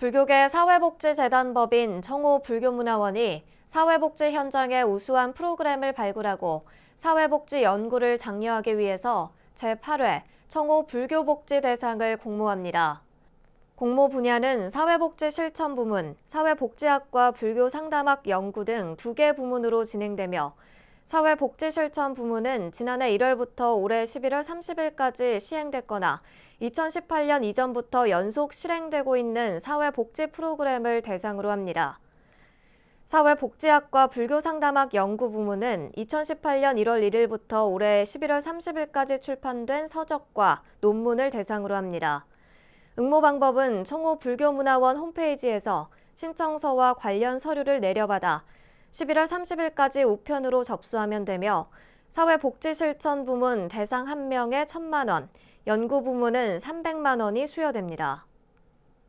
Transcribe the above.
불교계 사회복지재단법인 청호 불교문화원이 사회복지 현장의 우수한 프로그램을 발굴하고 사회복지 연구를 장려하기 위해서 제8회 청호 불교복지 대상을 공모합니다. 공모 분야는 사회복지 실천 부문, 사회복지학과 불교 상담학 연구 등 두 개 부문으로 진행되며 사회복지 실천 부문은 지난해 1월부터 올해 11월 30일까지 시행됐거나 2018년 이전부터 연속 실행되고 있는 사회복지 프로그램을 대상으로 합니다. 사회복지학과 불교상담학 연구부문은 2018년 1월 1일부터 올해 11월 30일까지 출판된 서적과 논문을 대상으로 합니다. 응모 방법은 청호 불교문화원 홈페이지에서 신청서와 관련 서류를 내려받아 11월 30일까지 우편으로 접수하면 되며 사회복지실천 부문 대상 1명에 1천만 원, 연구 부문은 300만 원이 수여됩니다.